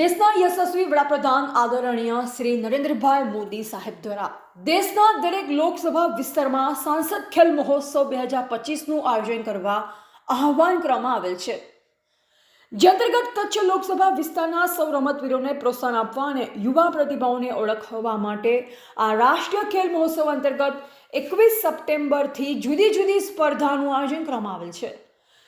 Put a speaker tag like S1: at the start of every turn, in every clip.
S1: દેશના યશસ્વી વડાપ્રધાન આદરણીય શ્રી નરેન્દ્રભાઈ મોદી સાહેબ દ્વારા દેશના દરેક લોકસભા વિસ્તારમાં સાંસદ ખેલ મહોત્સવ બે હજાર પચીસનું આયોજન કરવા આહવાન કરવામાં આવેલ છે. જે અંતર્ગત કચ્છ લોકસભા વિસ્તારના સૌ રમતવીરોને પ્રોત્સાહન આપવા અને યુવા પ્રતિભાઓને ઓળખવા માટે આ રાષ્ટ્રીય ખેલ મહોત્સવ અંતર્ગત એકવીસ સપ્ટેમ્બરથી જુદી જુદી સ્પર્ધાનું આયોજન કરવામાં આવેલ છે.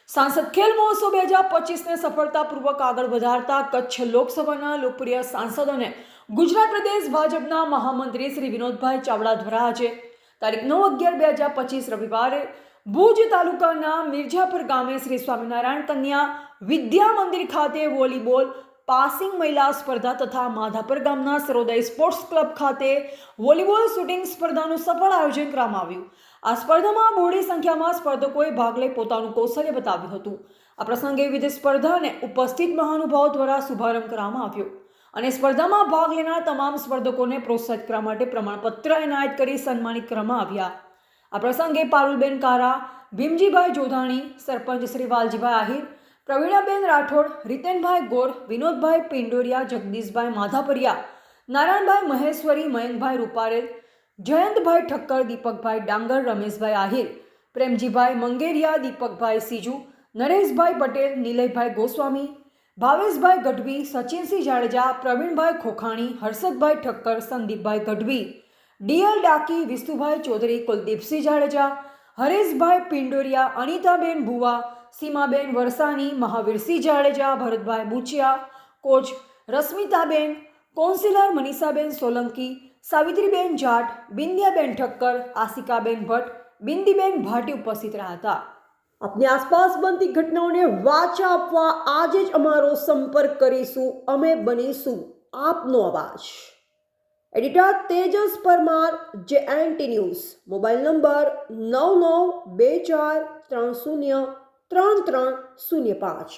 S1: સાંસદ ખેલ મહોત્સવ બે હજાર પચીસને સફળતાપૂર્વક આગળ વધારતા કચ્છ લોકસભાના લોકપ્રિય સાંસદ અને ગુજરાત પ્રદેશ ભાજપના મહામંત્રી શ્રી વિનોદભાઈ ચાવડા દ્વારા આજે તારીખ નવ અગિયાર બે હજાર પચીસ રવિવારે ભુજ તાલુકાના મિર્જાપર ગામે શ્રી સ્વામિનારાયણ કન્યા વિદ્યા મંદિર ખાતે વોલીબોલ પાસિંગ મહિલા સ્પર્ધા તથા માધાપર ગામના સરોદય સ્પોર્ટ્સ ક્લબ ખાતે વોલીબોલ શૂટિંગ સ્પર્ધાનું સફળ આયોજન કરવામાં આવ્યું. આ સ્પર્ધામાં બહોળી સંખ્યામાં સ્પર્ધકોએ ભાગ લઈ પોતાનું કૌશલ્ય બતાવ્યું હતું. આ પ્રસંગે વિવિધ સ્પર્ધાને ઉપસ્થિત મહાનુભાવો દ્વારા શુભારંભ કરવામાં આવ્યો. અને સ્પર્ધામાં ભાગ લેનાર તમામ સ્પર્ધકોને પ્રોત્સાહિત કરવા માટે પ્રમાણપત્ર એનાયત કરી સન્માનિત કરવામાં આવ્યા. આ પ્રસંગે પારુલબેન કારા, ભીમજીભાઈ જોધાણી, સરપંચ શ્રી વાલજીભાઈ આહિર પ્રવીણાબેન રાઠોડ, રીતેનભાઈ ગોર, વિનોદભાઈ પિંડોરિયા, જગદીશભાઈ માધાપરિયા, નારાયણભાઈ મહેશ્વરી, મયંકભાઈ રૂપારેલ, જયંતભાઈ ઠક્કર, દીપકભાઈ ડાંગર, રમેશભાઈ આહિર, પ્રેમજીભાઈ મંગેરિયા, દીપકભાઈ સીજુ, નરેશભાઈ પટેલ, નિલયભાઈ ગોસ્વામી, ભાવેશભાઈ Gadhvi, Sachinsinh Jadeja, Pravinbhai Khokhani, Harshadbhai Thakkar, Sandeepbhai Gadhvi DL Daki, Vishnubhai Chaudhary, Kuldeepsinh Jadeja, Hareshbhai Pindoriya, Anitaben Bhuva Seemaben Varsani, Mahavirsinh Jadeja, Bharatbhai Buchiya, coach Rashmitaben, councillor Manishaben Solanki, Savitriben Jat, Bindiyaben Thakkar, Ashikaben Bhatt, Bindiben Bhati ઉપસ્થિત રહ્યા હતા. આપની આસપાસ બનતી ઘટનાઓને વાચા આપવા આજે જ અમારો સંપર્ક કરીશું. અમે બનીશું આપનો અવાજ. એડિટર તેજસ પરમાર, જે એન્ટી ન્યૂઝ. મોબાઈલ નંબર નવ નવ બે ચાર ત્રણ શૂન્ય ત્રણ ત્રણ શૂન્ય પાંચ.